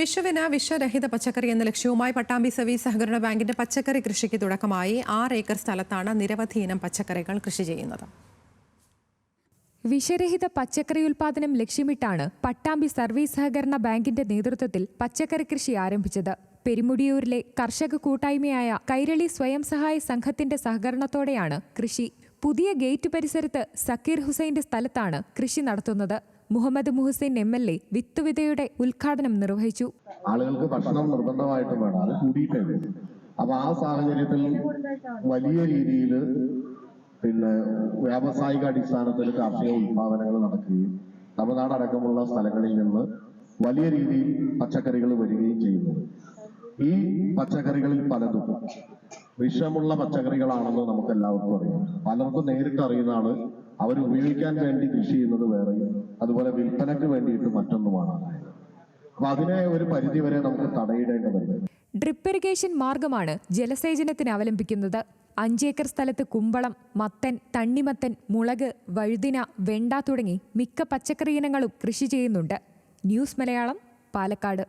വിഷുവിന് വിഷരഹിത പച്ചക്കറി എന്ന ലക്ഷ്യവുമായി പട്ടാമ്പി സർവീസ് സഹകരണ ബാങ്കിന്റെ പച്ചക്കറി കൃഷിക്ക് തുടക്കമായി. ആറ് ഏക്കർ സ്ഥലത്താണ് നിരവധി ഇനം പച്ചക്കറികൾ കൃഷി ചെയ്യുന്നത്. വിഷരഹിത പച്ചക്കറി ഉൽപാദനം ലക്ഷ്യമിട്ടാണ് പട്ടാമ്പി സർവീസ് സഹകരണ ബാങ്കിന്റെ നേതൃത്വത്തിൽ പച്ചക്കറി കൃഷി ആരംഭിച്ചത്. പെരുമുടിയൂരിലെ കർഷക കൂട്ടായ്മയായ കൈരളി സ്വയം സഹായ സംഘത്തിന്റെ സഹകരണത്തോടെയാണ് കൃഷി. പുതിയ ഗേറ്റ് പരിസരത്ത് സക്കീർ ഹുസൈന്റെ സ്ഥലത്താണ് കൃഷി നടത്തുന്നത്. Muhammad Muhsin M L A വിത്തുവിതയുടെ ഉദ്ഘാടനം നിർവഹിച്ചു. ആളുകൾക്ക് ഭക്ഷണം നിർബന്ധമായിട്ടും വേണം. അത് കൂടിയിട്ടുണ്ട് അപ്പൊ ആ സാഹചര്യത്തിൽ വലിയ രീതിയിൽ പിന്നെ വ്യാവസായിക അടിസ്ഥാനത്തിൽ കാർഷിക ഉത്പാദനങ്ങൾ നടക്കുകയും തമിഴ്നാട് അടക്കമുള്ള സ്ഥലങ്ങളിൽ നിന്ന് വലിയ രീതിയിൽ പച്ചക്കറികൾ വരികയും ചെയ്യുന്നു. ഈ പച്ചക്കറികളിൽ പലതും വിഷമുള്ള പച്ചക്കറികളാണെന്ന് നമുക്ക് എല്ലാവർക്കും അറിയാം. പലർക്കും നേരിട്ട് അറിയുന്നതാണ് അവർ ഉപയോഗിക്കാൻ വേണ്ടി കൃഷി ചെയ്യുന്നത് വേറെയും അതുപോലെ വിൽപ്പനയ്ക്ക് വേണ്ടിയിട്ട് മറ്റൊന്നുമാണ് അപ്പൊ അതിനെ ഒരു പരിധി വരെ നമുക്ക് തടയിടേണ്ടതുണ്ട് ഡ്രിപ്പ് ഇറിഗേഷൻ മാർഗമാണ് ജലസേചനത്തിന് അവലംബിക്കുന്നത്. അഞ്ചേക്കർ സ്ഥലത്ത് കുമ്പളം മത്തൻ തണ്ണിമത്തൻ മുളക് വഴുതിന വെണ്ട തുടങ്ങി മിക്ക പച്ചക്കറി ഇനങ്ങളും കൃഷി ചെയ്യുന്നുണ്ട്. ന്യൂസ് മലയാളം പാലക്കാട്.